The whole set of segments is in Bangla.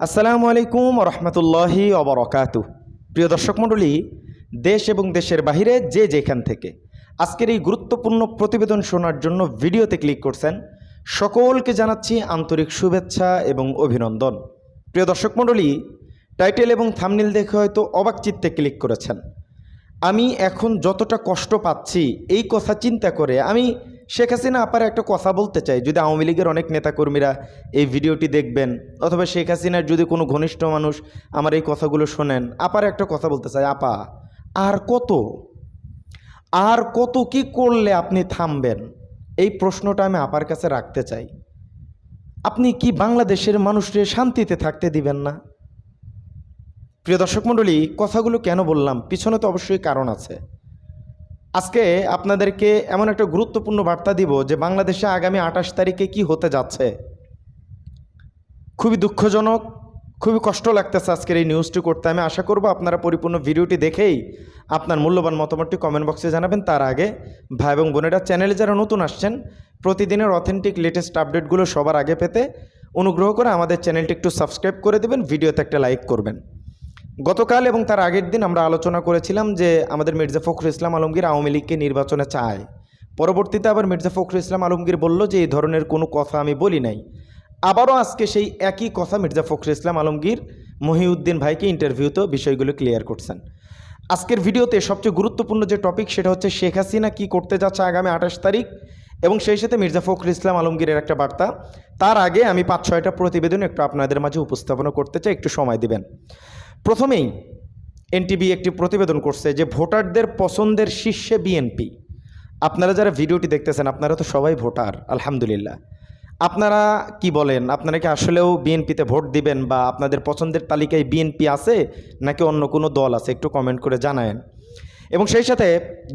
আসসালামু আলাইকুম রহমতুল্লাহি অবরকাতু প্রিয় দর্শক মণ্ডলী, দেশ এবং দেশের বাহিরে যে যেখান থেকে আজকের এই গুরুত্বপূর্ণ প্রতিবেদন শোনার জন্য ভিডিওতে ক্লিক করছেন, সকলকে জানাচ্ছি আন্তরিক শুভেচ্ছা এবং অভিনন্দন। প্রিয় দর্শক মণ্ডলী, টাইটেল এবং থামনিল দেখে হয়তো অবাক চিত্তে ক্লিক করেছেন। আমি এখন যতটা কষ্ট পাচ্ছি এই কথা চিন্তা করে আমি শেখ হাসিনা আপার একটা কথা বলতে চাই, যদি আওয়ামী লীগের অনেক নেতাকর্মীরা এই ভিডিওটি দেখবেন, অথবা শেখ হাসিনার যদি কোনো ঘনিষ্ঠ মানুষ আমার এই কথাগুলো শোনেন, আপার একটা কথা বলতে চাই, আপা, আর কত? আর কত কি করলে আপনি থামবেন? এই প্রশ্নটা আমি আপার কাছে রাখতে চাই। আপনি কি বাংলাদেশের মানুষকে শান্তিতে থাকতে দিবেন না? প্রিয় দর্শক মণ্ডলী, কথাগুলো কেন বললাম? পিছনে তো অবশ্যই কারণ আছে। আজকে আপনাদেরকে এমন একটা গুরুত্বপূর্ণ বার্তা দিব যে বাংলাদেশে আগামী আঠাশ তারিখে কি হতে যাচ্ছে। খুবই দুঃখজনক, খুবই কষ্ট লাগতেছে আজকের এই নিউজটি করতে। আমি আশা করব আপনারা পরিপূর্ণ ভিডিওটি দেখেই আপনার মূল্যবান মতামতটি কমেন্ট বক্সে জানাবেন। তার আগে ভাই এবং বোনেরা চ্যানেলে যারা নতুন আসছেন, প্রতিদিনের অথেন্টিক লেটেস্ট আপডেটগুলো সবার আগে পেতে অনুগ্রহ করে আমাদের চ্যানেলটি একটু সাবস্ক্রাইব করে দেবেন, ভিডিওতে একটা লাইক করবেন। গতকাল এবং তার আগের দিন আমরা আলোচনা করেছিলাম যে আমাদের মির্জা ফখরুল ইসলাম আলমগীর আওয়ামী লীগকে নির্বাচনে চায়। পরবর্তীতে আবার মির্জা ফখরুল ইসলাম আলমগীর বলল যে এই ধরনের কোনো কথা আমি বলি নাই। আবারও আজকে সেই একই কথা মির্জা ফখরুল ইসলাম আলমগীর মহিউদ্দিন ভাইকে ইন্টারভিউতেও বিষয়গুলো ক্লিয়ার করছেন। আজকের ভিডিওতে সবচেয়ে গুরুত্বপূর্ণ যে টপিক সেটা হচ্ছে শেখ হাসিনা কী করতে যাচ্ছে আগামী আঠাশ তারিখ এবং সেই সাথে মির্জা ফখরুল ইসলাম আলমগীরের একটা বার্তা। তার আগে আমি পাঁচ ছয়টা প্রতিবেদন একটু আপনাদের মাঝে উপস্থাপনা করতে চাই, একটু সময় দিবেন। প্রথমেই এনটিভি একটি প্রতিবেদন করছে যে ভোটারদের পছন্দের শীর্ষে বিএনপি আপনারা যারা ভিডিওটি দেখতেছেন, আপনারা তো সবাই ভোটার, আলহামদুলিল্লাহ। আপনারা কি বলেন? আপনারা কি আসলেও বিএনপিতে ভোট দিবেন বা আপনাদের পছন্দের তালিকায় বিএনপি আছে নাকি অন্য কোনো দল আছে? একটু কমেন্ট করে জানায়েন। এবং সেই সাথে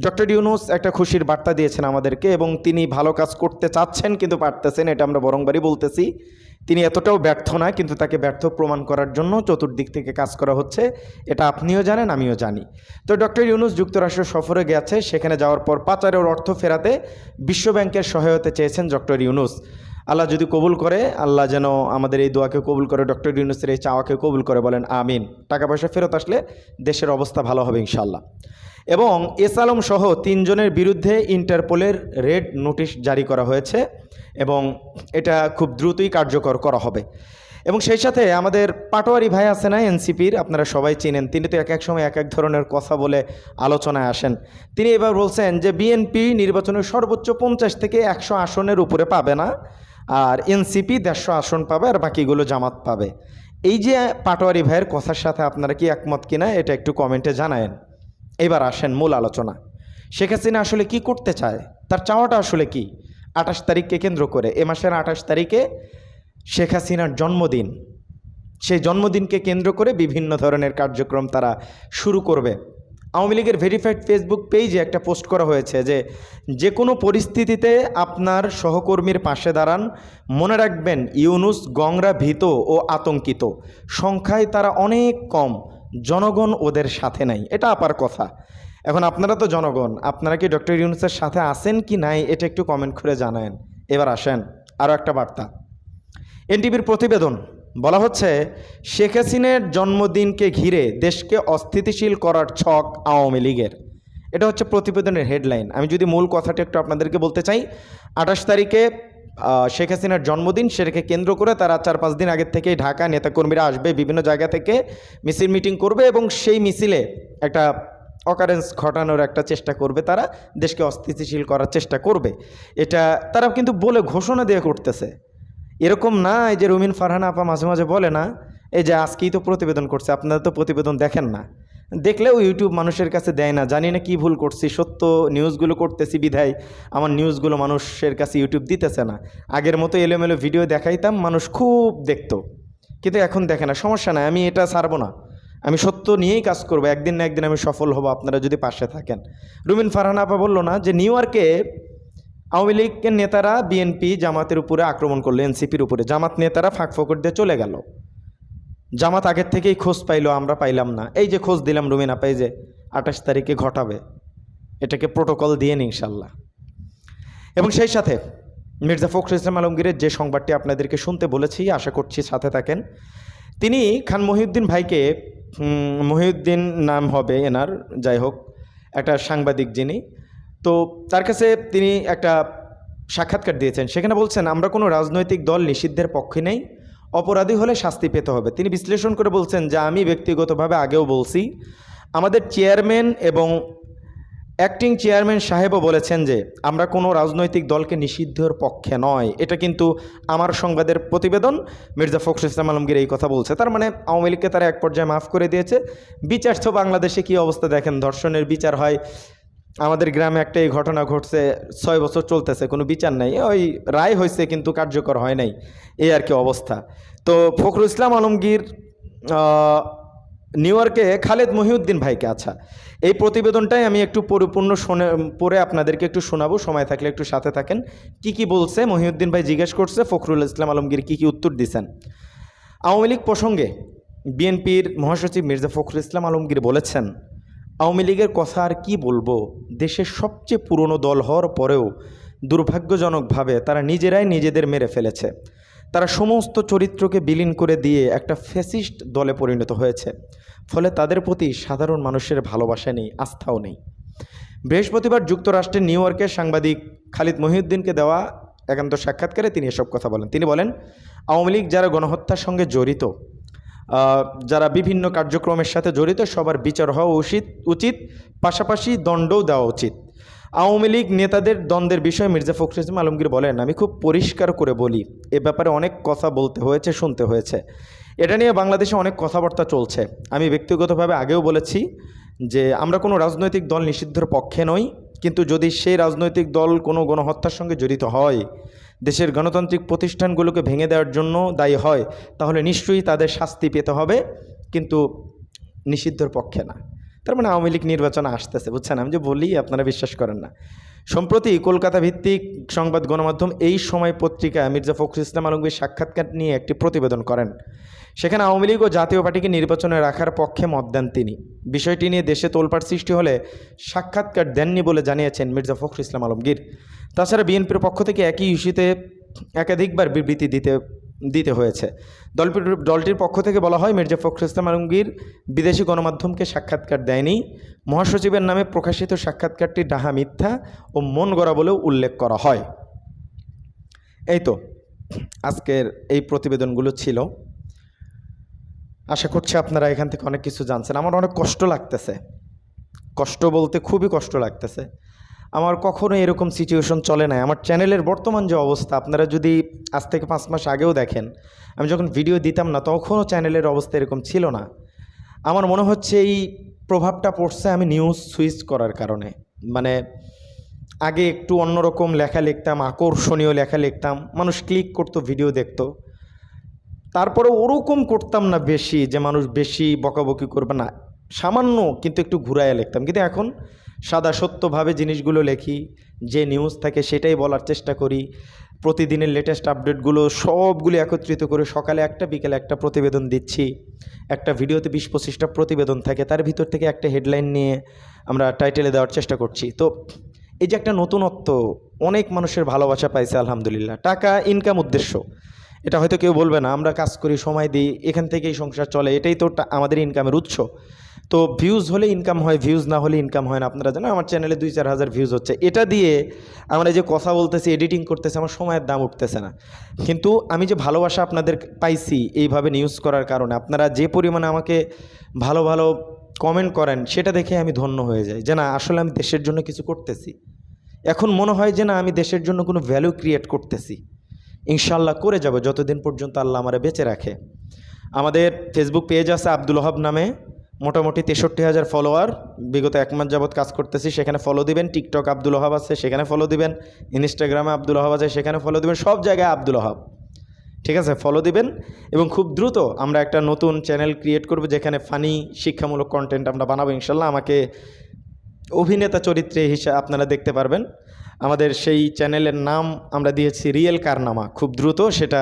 ডক্টর ইউনুস একটা খুশির বার্তা দিয়েছেন আমাদেরকে এবং তিনি ভালো কাজ করতে চাচ্ছেন কিন্তু পারতেছেন, এটা আমরা বরংবারই বলতেছি। তিনি এতটাও ব্যর্থ নয়, কিন্তু তাকে ব্যর্থ প্রমাণ করার জন্য চতুর্দিক থেকে কাজ করা হচ্ছে। এটা আপনিও জানেন, আমিও জানি। তো ডক্টর ইউনুস যুক্তরাষ্ট্র সফরে গেছে, সেখানে যাওয়ার পর পাচারের অর্থ ফেরাতে বিশ্বব্যাংকের সহায়তা চেয়েছেন ডক্টর ইউনুস। আল্লাহ যদি কবুল করে, আল্লাহ যেন আমাদের এই দোয়াকে কবুল করে, ডক্টর ইউনুসের এই চাওয়াকে কবুল করে বলেন, আমিন। টাকা পয়সা ফেরত আসলে দেশের অবস্থা ভালো হবে ইনশাল্লাহ এবং এস আলম সহ তিনজনের বিরুদ্ধে ইন্টারপোলের রেড নোটিশ জারি করা হয়েছে এবং এটা খুব দ্রুতই কার্যকর করা হবে। এবং সেই সাথে আমাদের পাটোয়ারি ভাই আছে না, এনসিপির, আপনারা সবাই চিনেন, তিনি তো এক এক সময় এক এক ধরনের কথা বলে আলোচনায় আসেন। তিনি এবার বলছেন যে, বিএনপি নির্বাচনের সর্বোচ্চ পঞ্চাশ থেকে একশো আসনের উপরে পাবে না। আর এনসিপি দেড়শো আসন পাবে আর বাকিগুলো জামাত পাবে। এই যে পাটোয়ারি ভাইয়ের কথার সাথে আপনারা কি একমত কিনা, এটা একটু কমেন্টে জানায়েন। এবার আসেন মূল আলোচনা। শেখ হাসিনা আসলে কি করতে চায়? তার চাওয়াটা আসলে কি? আঠাশ তারিখকে কেন্দ্র করে এ মাসের আঠাশ তারিখে শেখ হাসিনার জন্মদিন। সেই জন্মদিনকে কেন্দ্র করে বিভিন্ন ধরনের কার্যক্রম তারা শুরু করবে। আওয়ামী লীগের ভেরিফাইড ফেসবুক পেজে একটা পোস্ট করা হয়েছে যে যে কোনো পরিস্থিতিতে আপনার সহকর্মীর পাশে দাঁড়ান। মনে রাখবেন, ইউনুস গংরা ভীত ও আতঙ্কিত। সংখ্যায় তারা অনেক কম, জনগণ ওদের সাথে নাই। এটা আপার কথা। এখন আপনারা তো জনগণ, আপনারা কি ডক্টর ইউনুসের সাথে আছেন কি নাই, এটা একটু কমেন্ট করে জানায়েন। এবার আসেন আরও একটা বার্তা। এনটিভির প্রতিবেদন। বলা হচ্ছে, শেখ হাসিনের জন্মদিনকে ঘিরে দেশকে অস্থিতিশীল করার ছক আওয়ামী লীগের। এটা হচ্ছে প্রতিবেদনের হেডলাইন। আমি যদি মূল কথাটা একটু আপনাদেরকে বলতে চাই, আঠাশ তারিখে শেখ হাসিনার জন্মদিন, সেটাকে কেন্দ্র করে তারা চার পাঁচ দিন আগের থেকেই ঢাকা নেতাকর্মীরা আসবে, বিভিন্ন জায়গা থেকে মিছিল মিটিং করবে এবং সেই মিছিলে একটা অকারেন্স ঘটানোর একটা চেষ্টা করবে তারা, দেশকে অস্থিতিশীল করার চেষ্টা করবে। এটা তারা কিন্তু বলে ঘোষণা দিয়ে করতেছে। এরকম না, এই যে রুমিন ফারহানা আপা মাঝে মাঝে বলে না, এই যে আজকেই তো প্রতিবেদন করছে, আপনারা তো প্রতিবেদন দেখেন না। দেখলেও ইউটিউব মানুষের কাছে দেয় না, জানি না কি ভুল করছি, সত্য নিউজগুলো করতেছি বিধায়, আমার নিউজগুলো মানুষের কাছে ইউটিউব দিতেছে না। আগের মতো এলোমেলো ভিডিও দেখাইতাম, মানুষ খুব দেখতো। কিন্তু এখন দেখে না, সমস্যা নাই, আমি এটা ছাড়বো না। আমি সত্য নিয়েই কাজ করব, একদিন না একদিন আমি সফল হব, আপনারা যদি পাশে থাকেন। রুমিন ফারহানা আপা বলল না যে নিউ ইয়র্কে আওয়ামী লীগের নেতারা বিএনপি জামাতের উপরে আক্রমণ করল, এনসিপির উপরে। জামাত নেতারা ফাঁক ফকর দিয়ে চলে গেল। জামাত আগের থেকেই খোঁজ পাইলো, আমরা পাইলাম না। এই যে খোঁজ দিলাম রুমিনা পাই যে আঠাশ তারিখে ঘটাবে, এটাকে প্রোটোকল দিয়ে নি ইনশাল্লাহ। এবং সেই সাথে মির্জা ফখরুল ইসলাম আলমগীরের যে সংবাদটি আপনাদেরকে শুনতে বলেছি, আশা করছি সাথে থাকেন, তিনি খান মহিউদ্দিন ভাইকে মহিউদ্দিন নাম হবে এনার, যাই হোক, একটা সাংবাদিক যিনি তো তার কাছে তিনি একটা সাক্ষাৎকার দিয়েছেন। সেখানে বলছেন, আমরা কোনো রাজনৈতিক দল নিষিদ্ধের পক্ষে নেই, অপরাধী হলে শাস্তি পেতে হবে। তিনি বিশ্লেষণ করে বলছেন, যে আমি ব্যক্তিগতভাবে আগেও বলছি, আমাদের চেয়ারম্যান এবং অ্যাক্টিং চেয়ারম্যান সাহেবও বলেছেন যে, আমরা কোনো রাজনৈতিক দলকে নিষিদ্ধের পক্ষে নয়। এটা কিন্তু আমার সংবাদের প্রতিবেদন। মির্জা ফখরুল ইসলাম আলমগীর এই কথা বলছে। তার মানে আওয়ামী লীগকে তারা এক পর্যায়ে মাফ করে দিয়েছে। বিচার তো বাংলাদেশে কী অবস্থা দেখেন? ধর্ষণের বিচার হয় আমাদের গ্রামে একটা এই ঘটনা ঘটছে, ছয় বছর চলতেছে, কোনো বিচার নাই। ওই রায় হয়েছে কিন্তু কার্যকর হয় নাই, এই আর কি অবস্থা। তো ফখরুল ইসলাম আলমগীর নিউ ইয়র্কে খালেদ মহিউদ্দিন ভাইকে আচ্ছা এই প্রতিবেদনটাই আমি একটু পরিপূর্ণ শুনে পরে আপনাদেরকে একটু শোনাবো, সময় থাকলে একটু সাথে থাকেন। কি কি বলছে, মহিউদ্দিন ভাই জিজ্ঞেস করছে, ফখরুল ইসলাম আলমগীর কি কি উত্তর দিছেন? আওয়ামী লীগ প্রসঙ্গে বিএনপির মহাসচিব মির্জা ফখরুল ইসলাম আলমগীর বলেছেন আওয়ামী লীগের কথা আর কি বলব? দেশের সবচেয়ে পুরনো দল হওয়ার পরেও দুর্ভাগ্যজনকভাবে তারা নিজেরাই নিজেদের মেরে ফেলেছে। তারা সমস্ত চরিত্রকে বিলীন করে দিয়ে একটা ফ্যাসিস্ট দলে পরিণত হয়েছে। ফলে তাদের প্রতি সাধারণ মানুষের ভালোবাসা নেই, আস্থাও নেই। বৃহস্পতিবার যুক্তরাষ্ট্রের নিউ ইয়র্কের সাংবাদিক খালিদ মহিউদ্দিনকে দেওয়া একান্ত সাক্ষাৎকারে তিনি এসব কথা বলেন। তিনি বলেন, আওয়ামী লীগ যারা গণহত্যার সঙ্গে জড়িত যারা বিভিন্ন কার্যক্রমের সাথে জড়িত, সবার বিচার হওয়া উচিত উচিত, পাশাপাশি দণ্ডও দেওয়া উচিত। আওয়ামী লীগ নেতাদের দ্বন্দ্বের বিষয়ে মির্জা ফখরুল ইসলাম আলমগীর বলেন, আমি খুব পরিষ্কার করে বলি, এ ব্যাপারে অনেক কথা বলতে হয়েছে, শুনতে হয়েছে। এটা নিয়ে বাংলাদেশে অনেক কথাবার্তা চলছে। আমি ব্যক্তিগতভাবে আগেও বলেছি যে, আমরা কোনো রাজনৈতিক দল নিষিদ্ধের পক্ষে নই, কিন্তু যদি সেই রাজনৈতিক দল কোনো গণহত্যার সঙ্গে জড়িত হয় দেশের গণতান্ত্রিক প্রতিষ্ঠানগুলোকে ভেঙে দেওয়ার জন্য দায়ী হয়, তাহলে নিশ্চয়ই তাদের শাস্তি পেতে হবে, কিন্তু নিষিদ্ধর পক্ষে না। তার মানে আওয়ামী লীগ নির্বাচনে আসতেছে, বুঝছেন? আমি যে বলি, আপনারা বিশ্বাস করেন না। সম্প্রতি কলকাতা ভিত্তিক সংবাদ গণমাধ্যম এই সময় পত্রিকা মির্জা ফখরুল ইসলাম আলমগীর সাক্ষাৎকার নিয়ে একটি প্রতিবেদন করেন। সেখানে আওয়ামী লীগ ও জাতীয় পার্টিকে নির্বাচনে রাখার পক্ষে মত দেন তিনি। বিষয়টি নিয়ে দেশে তোলপাড় সৃষ্টি হলে সাক্ষাৎকার দেননি বলে জানিয়েছেন মির্জা ফখরুল ইসলাম আলমগীর। তাছাড়া বিএনপির পক্ষ থেকে একই ইস্যুতে একাধিকবার বিবৃতি দিতে দিতে হয়েছে। দলটির দলটির পক্ষ থেকে বলা হয়, মির্জা ফখরুল ইসলাম আলমগীর বিদেশি গণমাধ্যমকে সাক্ষাৎকার দেয়নি। মহাসচিবের নামে প্রকাশিত সাক্ষাৎকারটি ডাহা মিথ্যা ও মন গড়া বলেও উল্লেখ করা হয়। এই তো, আজকের এই প্রতিবেদনগুলো ছিল। আশা করছি আপনারা এখান থেকে অনেক কিছু জানছেন। আমার অনেক কষ্ট লাগতেছে। কষ্ট বলতে খুবই কষ্ট লাগতেছে। আমার কখনো এরকম সিচুয়েশন চলে না আমার চ্যানেলের বর্তমান যে অবস্থা, আপনারা যদি আজ থেকে পাঁচ মাস আগেও দেখেন, আমি যখন ভিডিও দিতাম না, তখনও চ্যানেলের অবস্থা এরকম ছিল না। আমার মনে হচ্ছে এই প্রভাবটা পড়ছে আমি নিউজ সুইচ করার কারণে। মানে আগে একটু অন্যরকম লেখা লিখতাম, আকর্ষণীয় লেখা লিখতাম, মানুষ ক্লিক করতো ভিডিও দেখতো। তারপরে ওরকম করতাম না বেশি, যে মানুষ বেশি বকাবকি করবে না। সামান্য কিন্তু একটু ঘুরাইয়া লিখতাম। কিন্তু এখন সাদা সত্যভাবে জিনিসগুলো লেখি, যে নিউজ থাকে সেটাই বলার চেষ্টা করি। প্রতিদিনের লেটেস্ট আপডেটগুলো সবগুলো একত্রিত করে সকালে একটা, বিকেলে একটা প্রতিবেদন দিচ্ছি। একটা ভিডিওতে বিশ পঁচিশটা প্রতিবেদন থাকে, তার ভিতর থেকে একটা হেডলাইন নিয়ে আমরা টাইটেলে দেওয়ার চেষ্টা করছি। তো এই যে একটা নতুনত্ব, অনেক মানুষের ভালোবাসা পাইছে আলহামদুলিল্লাহ। টাকা ইনকাম উদ্দেশ্য। এটা হয়তো কেউ বলবে না, আমরা কাজ করি, সময় দিই, এখান থেকেই সংসার চলে, এটাই তো আমাদের ইনকামের উৎস। তো ভিউজ হলে ইনকাম হয় ভিউজ না হলে ইনকাম হয় না। আপনারা জানেন, আমার চ্যানেলে দুই চার হাজার ভিউজ হচ্ছে। এটা দিয়ে আমরা যে কথা বলতেছি এডিটিং করতেছি, আমার সময়ের দাম উঠতেছে না। কিন্তু আমি যে ভালোবাসা আপনাদের পাইছি এইভাবে নিউজ করার কারণে, আপনারা যে পরিমাণে আমাকে ভালো ভালো কমেন্ট করেন, সেটা দেখে আমি ধন্য হয়ে যাই। যে না, আসলে আমি দেশের জন্য কিছু করতেছি। এখন মনে হয় যে না, আমি দেশের জন্য কোনো ভ্যালু ক্রিয়েট করতেছি। ইনশাল্লাহ করে যাব, যতদিন পর্যন্ত আল্লাহ আমারে বেঁচে রাখে। আমাদের ফেসবুক পেজ আছে আব্দুল ওহাব নামে। মোটামুটি তেষট্টি হাজার ফলোয়ার বিগত এক মাস যাবৎ কাজ করতেছি, সেখানে ফলো দিবেন। টিকটক আব্দুল ওহাব আছে, সেখানে ফলো দিবেন। ইনস্টাগ্রামে আব্দুল ওহাব আছে, সেখানে ফলো দিবেন। সব জায়গায় আব্দুল ওহাব। ঠিক আছে? ফলো দিবেন এবং খুব দ্রুত আমরা একটা নতুন চ্যানেল ক্রিয়েট করব, যেখানে ফানি শিক্ষামূলক কন্টেন্ট আমরা বানাবো, ইনশাল্লাহ। আমাকে অভিনেতা চরিত্রে হিসেবে আপনারা দেখতে পারবেন। আমাদের সেই চ্যানেলের নাম আমরা দিয়েছি রিয়েল কারনামা খুব দ্রুত সেটা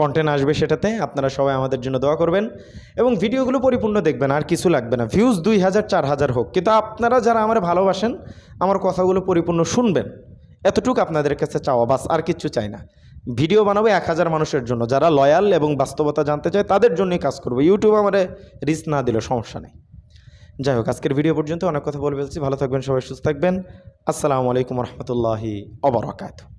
কন্টেন্ট আসবে সেটাতে আপনারা সবাই আমাদের জন্য দোয়া করবেন এবং ভিডিওগুলো পরিপূর্ণ দেখবেন, আর কিছু লাগবে না। ভিউজ দুই হাজার, চার হাজার হোক। কিন্তু আপনারা যারা আমার ভালোবাসেন, আমার কথাগুলো পরিপূর্ণ শুনবেন, এতটুকু আপনাদের কাছে চাওয়া, বাস আর কিচ্ছু চাই না। ভিডিও বানাবো এক হাজার মানুষের জন্য, যারা লয়াল এবং বাস্তবতা জানতে চায় তাদের জন্যই কাজ করব। ইউটিউব আমার রিস্ক না দিলেও সমস্যা নেই। যাই হোক, আজকের ভিডিও পর্যন্ত অনেক কথা বলে ফেলছি। ভালো থাকবেন, সবাই সুস্থ থাকবেন। আসসালামু আলাইকুম রহমতুল্লাহি অবরাকাতু